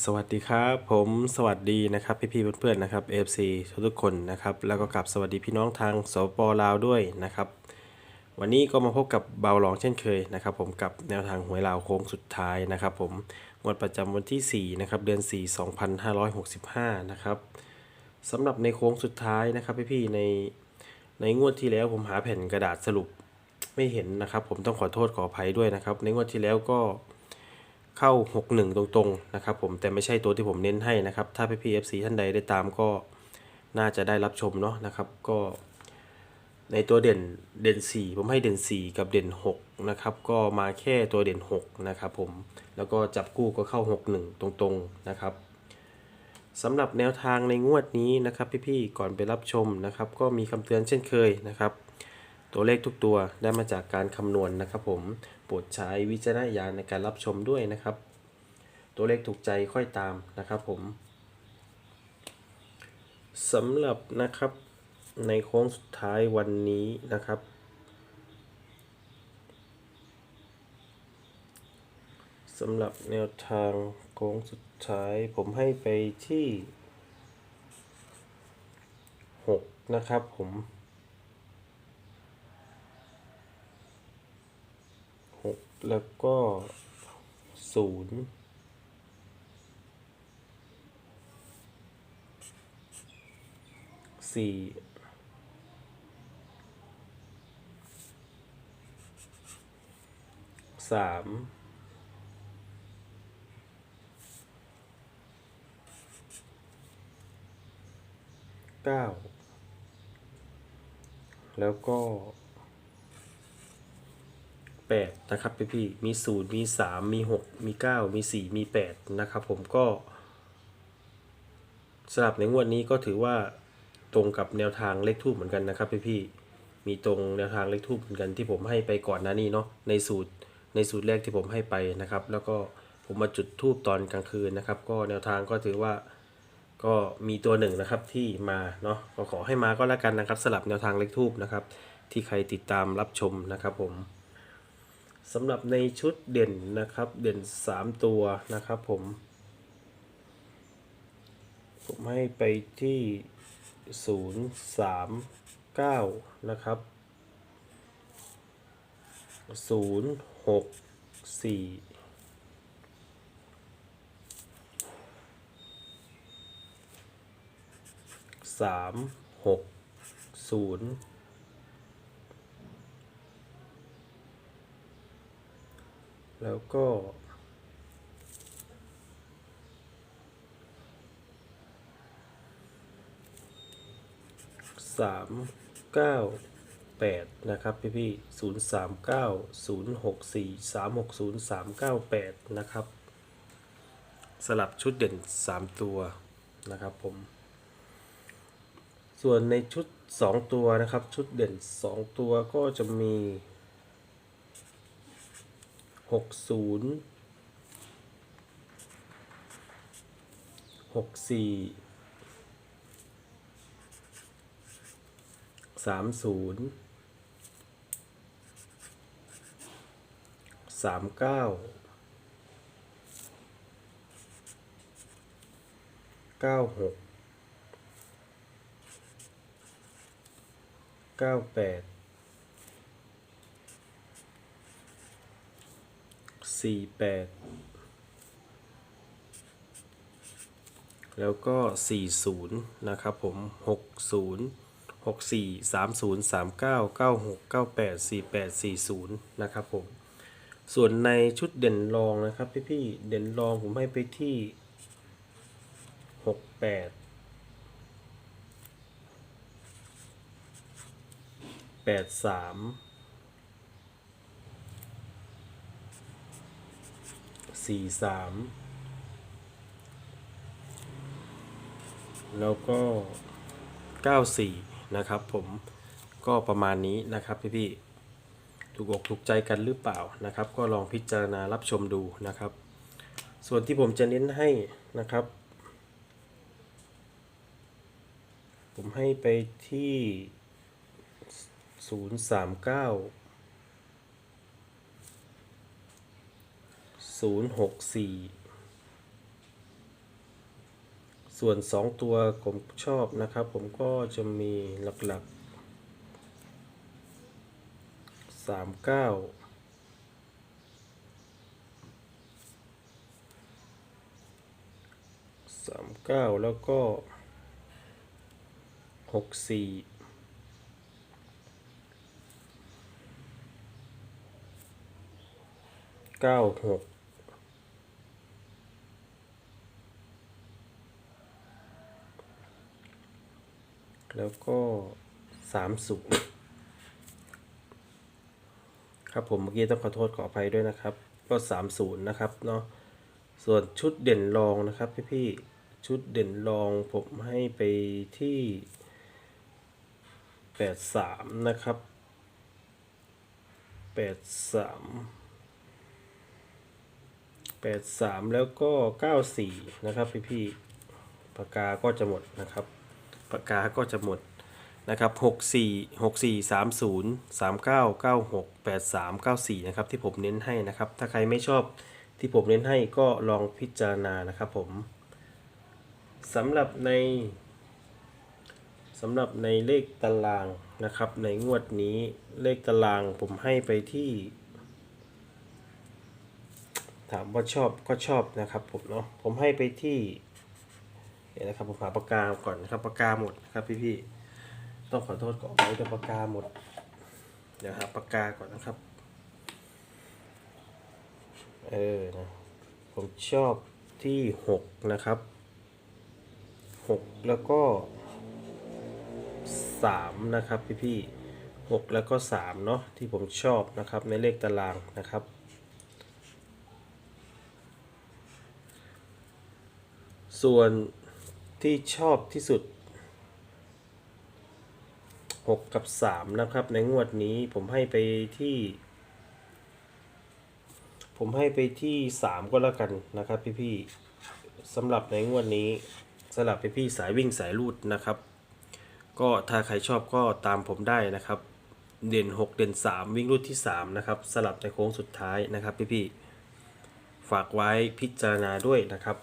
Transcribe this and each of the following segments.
สวัสดีครับผมสวัสดีนะครับพี่ๆเพื่อนๆนะครับ FC ทุกๆคนนะครับแล้วก็กลับสวัสดีพี่น้องทางสปลาวด้วยนะครับ วันนี้ก็มาพบกับเบาหลองเช่นเคยนะครับ ผมกับแนวทางหวยลาวโค้งสุดท้ายนะครับ ผมงวดประจำวันที่4นะครับเดือน 4 2565นะครับสำหรับในโค้งสุดท้ายนะครับพี่ๆในในงวดที่แล้วผมหาแผ่นกระดาษสรุปไม่เห็นนะครับ ผมต้องขอโทษขออภัยด้วยนะครับ ในงวดที่แล้วก็ เข้า 61 ตรงๆนะครับผมแต่ไม่ใช่ตัวที่ผมเน้นให้นะครับ ถ้าพี่พีเอฟซีท่านใดได้ตามก็น่าจะได้รับชมเนาะนะครับ ก็ในตัวเด่นเด่น 4 ผมให้เด่น 4 กับเด่น 6 นะครับ ก็มาแค่ตัวเด่น 6 นะครับผมแล้วก็จับคู่ก็เข้า 61 ตรงๆนะครับสำหรับแนวทางในงวดนี้นะครับพี่ๆก่อนไปรับชมนะครับ ก็มีคำเตือนเช่นเคยนะครับ ตัวเลขทุกตัวได้มาจากการคำนวณนะครับผมโปรดใช้วิจารณญาณในการรับชมด้วยนะครับ ตัวเลขถูกใจค่อยตามนะครับผมสำหรับนะครับในโค้งสุดท้ายวันนี้นะครับ สำหรับแนวทางโค้งสุดท้ายผมให้ไปที่ 6 นะครับผม หก แล้วก็ศูนย์สี่สามเก้าแล้วก็ 8 นะครับพี่พี่ๆมี 0 มี 3 มี 6 มี 9 มี 4 มี 8 นะครับผมก็สลับในงวดนี้ก็ถือว่าตรงกับแนวทางเลขทูบเหมือนกันนะครับพี่พี่ๆมีตรงแนวทางเลขทูบเหมือนกันที่ผมให้ไปก่อนหน้านี้เนาะในสูตรในสูตรแรกที่ผมให้ไปนะครับ แล้วก็ผมมาจุดทูบตอนกลางคืนนะครับ ก็แนวทางก็ถือว่าก็มีตัวหนึ่งนะครับที่มาเนาะก็ขอให้มาก็แล้วกันนะครับสลับแนวทางเลขทูบนะครับ ที่ใครติดตามรับชมนะครับผม สำหรับในชุดเด่นนะครับ เด่น 3 ตัวนะครับผม ผมให้ไปที่ 0 3 9 นะครับ 0 6 4 3 6 0 แล้วก็ สามเก้าแปดนะครับพี่พี่ศูนย์สามเก้าศูนย์หกสี่สามหกศูนย์สามเก้าแปดนะครับ สลับชุดเด่นสามตัวนะครับผม ส่วนในชุดสองตัวนะครับ ชุดเด่นสองตัวก็จะมี หกศูนย์หกสี่สามศูนย์สามเก้าเก้าหกเก้าแปด สี่แปดแล้วก็ 40 นะครับผม 60 64 30 39 96 98 48 40 นะครับผม ส่วนในชุดเด่นรองนะครับพี่พี่เด่นรองผมให้ไปที่ 68 83 43แล้วก็ 94 นะครับผมก็ประมาณนี้นะครับพี่ๆถูกอกถูกใจกันหรือเปล่านะครับ ก็ลองพิจารณารับชมดูนะครับ ส่วนที่ผมจะเน้นให้นะครับ ผมให้ไปที่ 039 064ส่วน2ตัวผมชอบนะครับ ผมก็จะมีหลักๆสามเก้าสามเก้าแล้วก็หกสี่เก้าหก แล้วก็สามศูนย์ครับผมเมื่อกี้ต้องขอโทษขออภัยด้วยนะครับ ก็สามศูนย์นะครับเนาะส่วนชุดเด่นรองนะครับพี่ๆชุดเด่นรองผมให้ไปที่แปดสามนะครับแปดสามแปดสามแล้วก็เก้าสี่นะครับพี่ๆปากกาก็จะหมดนะครับ ปากกาก็จะหมดนะครับหกสี่หกสี่สามศูนย์สามเก้าเก้าหกแปดสามเก้าสี่นะครับที่ผมเน้นให้นะครับ ถ้าใครไม่ชอบที่ผมเน้นให้ก็ลองพิจารณานะครับผมสำหรับในสำหรับในเลขตารางนะครับ ในงวดนี้เลขตารางผมให้ไปที่ ถามว่าชอบก็ชอบนะครับผมเนาะผมให้ไปที่ เดี๋ยวนะครับผมหาปากกาก่อนนะครับปากกาหมดนะครับพี่พี่ๆต้องขอโทษก่อนไว้แต่ปากกาหมดเดี๋ยวหาปากกาก่อนนะครับ เออนะผมชอบที่หกนะครับหกแล้วก็สามนะครับพี่พี่ๆหกแล้วก็สามเนาะที่ผมชอบนะครับในเลขตารางนะครับส่วน ที่ชอบที่สุด 6 กับ 3 นะครับ ในงวดนี้ผมให้ไปที่ ผมให้ไปที่ 3 ก็แล้วกันนะครับพี่ๆสำหรับในงวดนี้สำหรับพี่ๆสายวิ่งสายลูดนะครับ ก็ถ้าใครชอบก็ตามผมได้นะครับ เด่น 6 เด่น 3 วิ่งรูดที่ 3 นะครับสลับในโค้งสุดท้ายนะครับพี่ๆฝากไว้พิจารณาด้วยนะครับ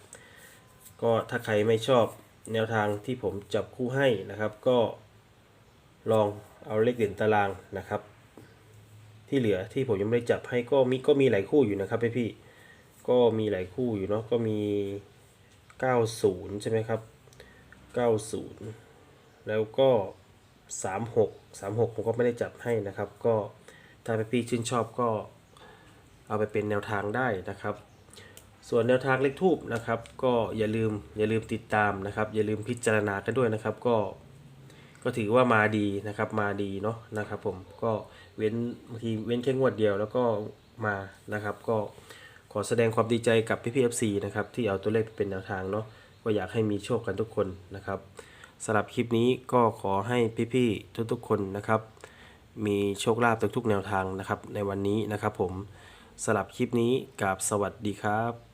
ก็ถ้าใครไม่ชอบ แนวทางที่ผมจับคู่ให้นะครับ ก็ลองเอาเลขเด่นตารางนะครับ ที่เหลือที่ผมยังไม่ได้จับให้ก็มีก็มีหลายคู่อยู่นะครับพี่พี่ก็มีหลายคู่อยู่เนาะก็มี 90 ใช่ไหมครับ 90 แล้วก็ 36 36 ผมก็ไม่ได้จับให้นะครับ ก็ถ้าพี่ๆชื่นชอบก็เอาไปเป็นแนวทางได้นะครับ ส่วนแนวทางเลขทูบนะครับ ก็อย่าลืมอย่าลืมติดตามนะครับ อย่าลืมพิจารณากันด้วยนะครับ ก็ก็ถือว่ามาดีนะครับ มาดีเนาะนะครับผมก็เว้นบางทีเว้นแค่งวดเดียวแล้วก็มานะครับ ก็ขอแสดงความดีใจกับพี่พีเอฟซีนะครับที่เอาตัวเลขเป็นแนวทางเนาะก็อยากให้มีโชคกันทุกคนนะครับสำหรับคลิปนี้ก็ขอให้พี่ๆทุกๆคนนะครับ มีโชคลาภทุกๆแนวทางนะครับ ในวันนี้นะครับผมสำหรับคลิปนี้กับสวัสดีครับ